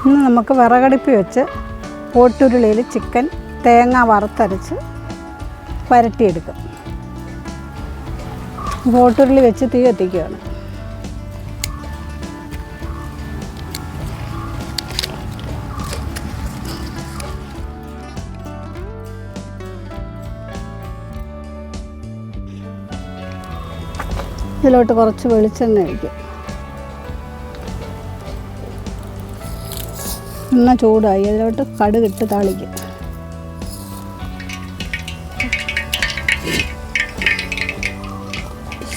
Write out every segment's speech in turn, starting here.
ഇന്ന് നമുക്ക് വിറകടുപ്പി വെച്ച് പോട്ടുരുളിയിൽ ചിക്കൻ തേങ്ങ വറുത്തരച്ച് വരട്ടിയെടുക്കും. പോട്ടുരുളി വെച്ച് തീ കത്തിക്കുകയാണ്. ഇതിലോട്ട് കുറച്ച് വെളിച്ചെണ്ണ ഒഴിക്കും. എണ്ണ ചൂടായി. അതിലോട്ട് കടുകിട്ട് താളിക്കും.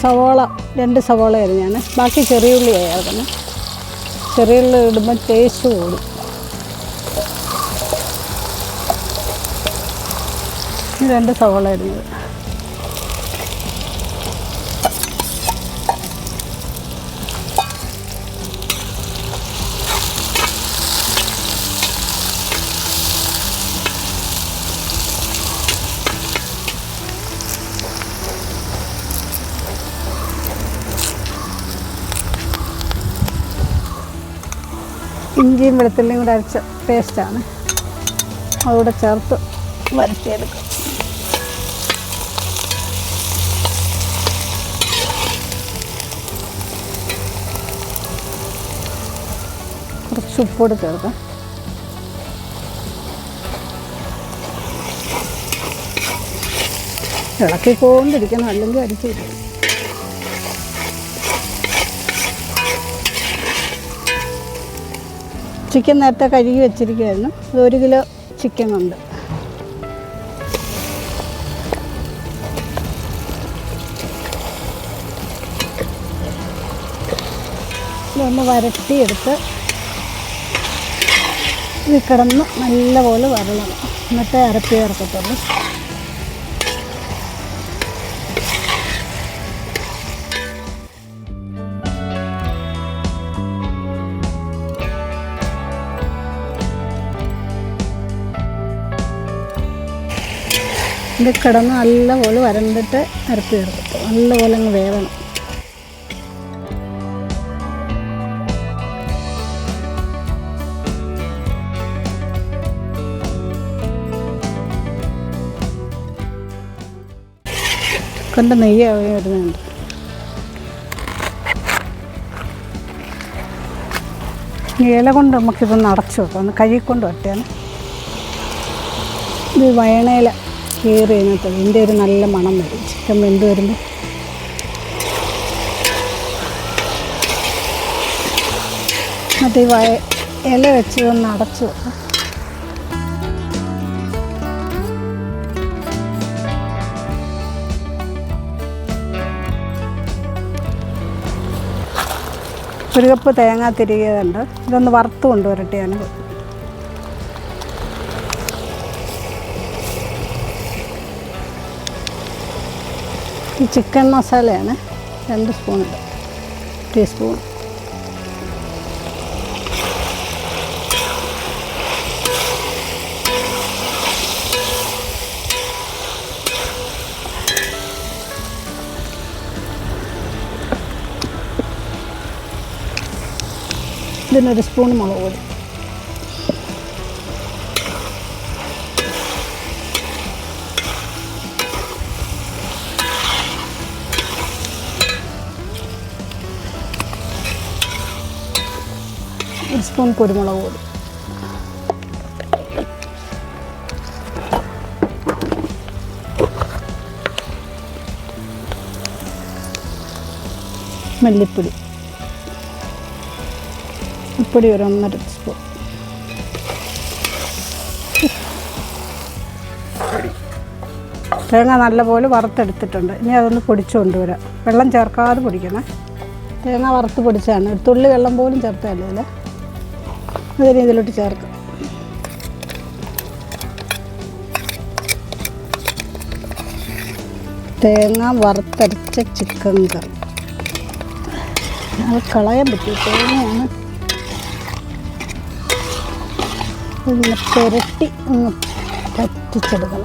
സവോള രണ്ട് സവോള അരിഞ്ഞാണ്. ബാക്കി ചെറിയ ഉള്ളി ആയിരുന്നു. ചെറിയ ഉള്ളി ഇടുമ്പോൾ ടേസ്റ്റ് കൂടും. രണ്ട് സവോള അരിഞ്ഞത്. ഇഞ്ചിയും വെളുത്തുള്ളിയും കൂടെ അരച്ച പേസ്റ്റാണ് അതുകൂടെ ചേർത്ത് വരട്ടിയെടുക്കും. കുറച്ച് ഉപ്പോട് ചേർക്കാം. ഇളക്കിക്കൊണ്ടിരിക്കണം അല്ലെങ്കിൽ അടിച്ചു ചിക്കൻ നേരത്തെ കഴുകി വെച്ചിരിക്കുകയായിരുന്നു. ഇത് ഒരു കിലോ ചിക്കൻ ഉണ്ട്. ഇതൊന്ന് വരട്ടിയെടുത്ത് ഇത് കിടന്ന് നല്ലപോലെ വരളണം എന്നിട്ടേ അരപ്പി ചേർക്കത്തുള്ളൂ. ഇത് കിടന്ന് നല്ലപോലെ വരണ്ടിട്ട് അരപ്പ് ചേർക്കത്തുള്ളൂ നല്ലപോലെ അങ്ങ് വേവണം. കൊണ്ട് നെയ്യ് വരുന്നുണ്ട്. ഇല കൊണ്ട് നമുക്കിതൊന്ന് അടച്ചു വെക്കാം. ഒന്ന് കഴുകി കൊണ്ട് വറ്റാണ് ഇത് വയണയില. കയറി അതിനകത്ത് ഇതിന്റെ ഒരു നല്ല മണം വരും. ചിക്കൻ വെന്ത് വരുമ്പോൾ മറ്റേ വയ ഇല വെച്ച് ഒന്ന് അടച്ചു വെക്കാം. ഒരു കപ്പ് തേങ്ങ തിരികെയുണ്ട് ഇതൊന്ന് വറുത്ത് കൊണ്ടുവരട്ടെയാണ് ഈ ചിക്കൻ മസാലയാണ് രണ്ട് സ്പൂൺ ടീസ്പൂൺ. ഇതിനൊരു സ്പൂൺ മുളക് പൊടി. ഒരു സ്പൂൺ കുരുമുളക് പൊടി. മല്ലിപ്പൊടി. ഉപ്പൊടി ഒരു ഒന്നര സ്പൂൺ. തേങ്ങ നല്ലപോലെ വറുത്തെടുത്തിട്ടുണ്ട്. ഇനി അതൊന്ന് പൊടിച്ചു കൊണ്ടുവരാം. വെള്ളം ചേർക്കാതെ പൊടിക്കണേ. തേങ്ങ വറുത്ത് പൊടിച്ചാണ്. തുള്ളി വെള്ളം പോലും ചേർത്തല്ലേ അതിന് ഇതിലോട്ട് ചേർക്കാം. തേങ്ങ വറുത്തരച്ച ചിക്കൻ കറി അത് കളയാൻ പറ്റും തേങ്ങയാണ്. ഒന്ന് പുരട്ടി ഒന്ന് പറ്റിച്ചെടുക്കണം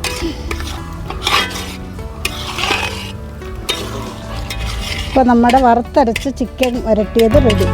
ഇപ്പം നമ്മുടെ വറുത്തരച്ച ചിക്കൻ വരട്ടിയത് റെഡി